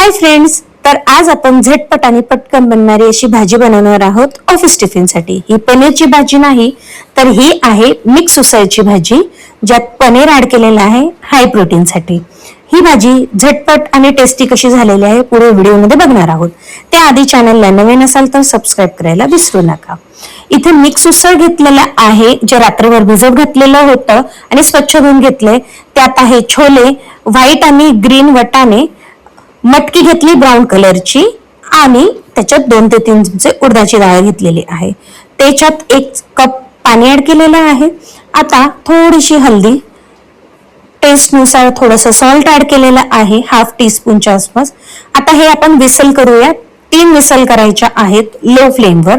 Hi friends तर आज आपण झटपट आणि पटकन बनणारी अशी भाजी बनवणार आहोत ऑफिस टिफिनसाठी. ही पनीरची भाजी नाही तर ही आहे मिक्स उसळची भाजी ज्यात पनीर ऍड केलेलं आहे हाय प्रोटीन साठी. ही भाजी झटपट आणि टेस्टी कशी झालेली आहे पुढे व्हिडिओमध्ये बघणार आहोत. त्याआधी चॅनलला नवीन असाल तर सबस्क्राईब करायला विसरू नका. इथे मिक्स उसळ घेतलेला आहे जे रात्रभर भिजत घातलेलं होतं आणि स्वच्छ धुवून घेतलंय. त्यात आहे छोले व्हाईट आणि ग्रीन वटाणे मटकी घेतली ब्राऊन कलरची आणि त्याच्यात दोन ते तीन चमचे उडदाची डाळ घेतलेली आहे. त्याच्यात एक कप पाणी ऍड केलेलं आहे. आता थोडीशी हल्दी टेस्टनुसार थोडंसं सॉल्ट ऍड केलेलं आहे हाफ टी स्पूनच्या आसपास. आता हे आपण विसल करूया. तीन विसल करायच्या आहेत लो फ्लेमवर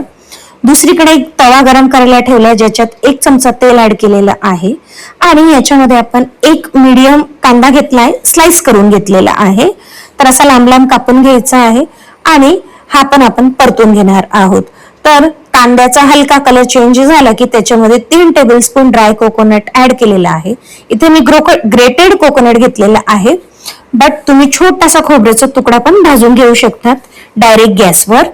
दुसरीकडे एक तवा गरम करायला ठेवला ज्याच्यात एक चमचा तेल ऍड केलेलं आहे. आणि याच्यामध्ये आपण एक मीडियम कांदा घेतलाय स्लाइस करून घेतलेला आहे. तर असा लांब लांब कापून घ्यायचा आहे आणि हा पण आपण परतून घेणार आहोत. तर कांद्याचा हलका कलर चेंज झाला की त्याच्यामध्ये तीन टेबलस्पून ड्राय कोकोनट ऍड केलेला आहे. इथे मी ग्रेटेड कोकोनट घेतलेला आहे. बट तुम्ही छोटासा खोबऱ्याचा तुकडा पण भाजून घेऊ शकतात डायरेक्ट गॅसवर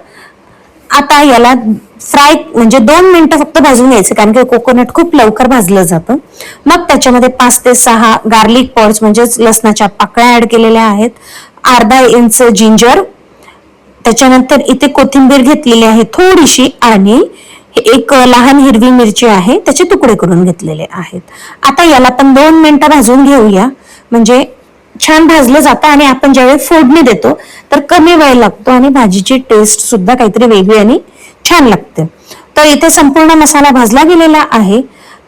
आता याला फ्राय म्हणजे दोन मिनिटं फक्त भाजून घ्यायचं कारण की कोकोनट खूप लवकर भाजलं जातं. मग त्याच्यामध्ये पाच ते सहा गार्लिक पॉट्स म्हणजेच लसणाच्या पाकळ्या ऍड केलेल्या आहेत. अर्धा इंच जिंजर त्याच्यानंतर इथे कोथिंबीर घेतलेली आहे थोडीशी आणि एक लहान हिरवी मिरची आहे त्याचे तुकडे करून घेतलेले आहेत. आता याला पण दोन मिनिटं भाजून घेऊया. म्हणजे छान भाजलं जातं आणि आपण ज्यावेळी फोडणी देतो तर कमी वेळ लागतो आणि भाजीची टेस्ट सुद्धा काहीतरी वेगळी आणि छान लागते. तर इथे संपूर्ण मसाला भाजला गेलेला आहे.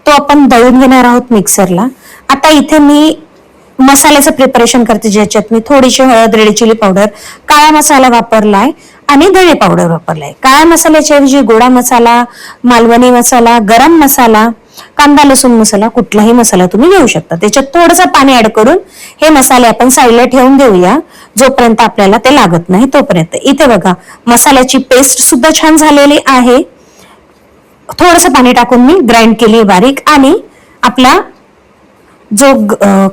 तो आपण दळून घेणार आहोत मिक्सरला आता इथे मी मसाल्याचं प्रिपरेशन करते ज्याच्यात मी थोडीशी हळद रेड चिली पावडर काळा मसाला वापरलाय आणि धणे पावडर वापरलाय. काळ्या मसाल्याच्या ऐवजी गोडा मसाला मालवणी मसाला गरम मसाला कांदा लसूण मसाला कुठलाही मसाला तुम्ही घेऊ शकता. त्याच्यात थोडंसं पाणी ऍड करून हे मसाले आपण साईडला ठेवून देऊया. जोपर्यंत आपल्याला ते लागत नाही तोपर्यंत. इथे बघा मसाल्याची पेस्ट सुद्धा छान झालेली आहे. थोडस पाणी टाकून मी ग्राइंड केली बारीक आणि आपला जो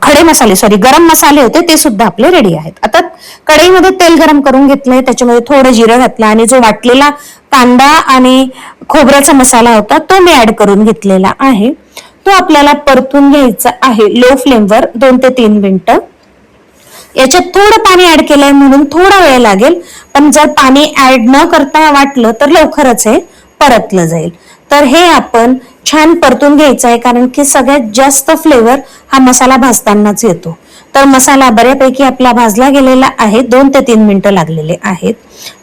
खडे मसाले सॉरी गरम मसाले होते ते सुद्धा आपले रेडी आहेत. आता कढईमध्ये तेल गरम करून घेतलंय त्याच्यामध्ये थोडं जिरं घातलं आणि जो वाटलेला कांदा आणि खोबऱ्याचा मसाला होता तो मी ऍड करून घेतलेला आहे. तो आपल्याला परतून घ्यायचा आहे लो फ्लेमवर दोन ते तीन मिनिटं. याच्यात थोडं पाणी ऍड केलंय म्हणून थोडा वेळ लागेल पण जर पाणी ऍड न करता वाटलं तर लवकरच हे परतलं जाईल. तर हे आपण छान परतून घ्यायचं आहे कारण की सगळ्यात जास्त फ्लेवर हा मसाला भाजतानाच येतो. तर मसाला बऱ्यापैकी आपला भाजला गेलेला आहे दोन ते तीन मिनिटं लागलेले आहेत.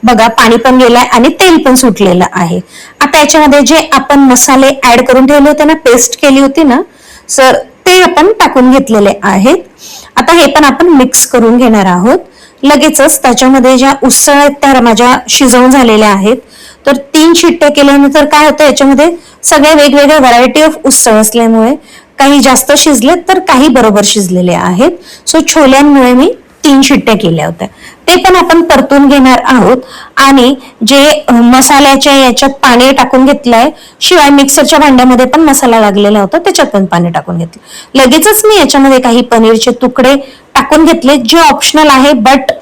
बघा पाणी पण गेलंय आणि तेल पण सुटलेलं आहे. आता याच्यामध्ये जे आपण मसाले ऍड करून ठेवले होते ना पेस्ट केली होती ना सर ते आपण टाकून घेतलेले आहेत. आता हे पण आपण मिक्स करून घेणार आहोत. लगेचच त्याच्यामध्ये ज्या उसळ आहेत त्या माझ्या शिजवून झालेल्या आहेत. तर तीन शिट्ट्या केल्यानंतर काय होतं याच्यामध्ये सगळ्या वेगवेगळ्या व्हरायटी ऑफ उत्सव असल्यामुळे काही जास्त शिजलेत तर काही बरोबर शिजलेले आहेत. सो छोल्यांमुळे मी तीन शिट्ट्या केल्या होत्या. ते पण आपण परतून घेणार आहोत. आणि जे मसाल्याच्या याच्यात पाणी टाकून घेतलंय शिवाय मिक्सरच्या भांड्यामध्ये पण मसाला लागलेला होता त्याच्यात पण पाणी टाकून घेतलं. लगेचच मी याच्यामध्ये काही पनीरचे तुकडे टाकून घेतले जे ऑप्शनल आहे बट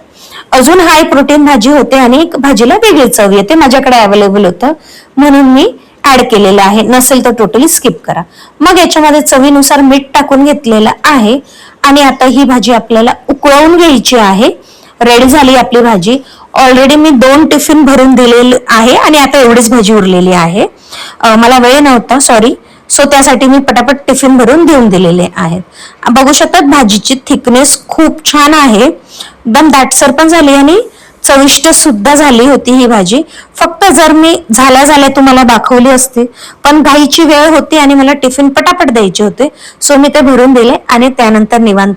अजून हाय प्रोटीन भाजी होते आणि एक भाजीला वेगळी चव येते. माझ्याकडे अवेलेबल होतं. म्हणून मी ऍड केलेलं आहे. नसेल तर टोटली स्किप करा. मग याच्यामध्ये चवीनुसार मीठ टाकून घेतलेलं आहे. आणि आता ही भाजी आपल्याला उकळवून घ्यायची आहे. रेडी झाली आपली भाजी. ऑलरेडी मी दोन टिफिन भरून दिलेली आहे. आणि आता एवढीच भाजी उरलेली आहे. मला वेळ नव्हता. सॉरी सो त्यासाठी मी पटापट टिफिन भरून देऊन दिलेले आहेत. बघू शकतात भाजीची थिकनेस खूप छान आहे. एकदम दाटसर पण झाली आणि चविष्ट सुद्धा झाली होती ही भाजी. फक्त जर मी झाल्या झाल्या तुम्हाला दाखवली असती पण घाईची वेळ होती आणि मला टिफिन पटापट द्यायचे होते. सो मी ते भरून दिले आणि त्यानंतर निवांत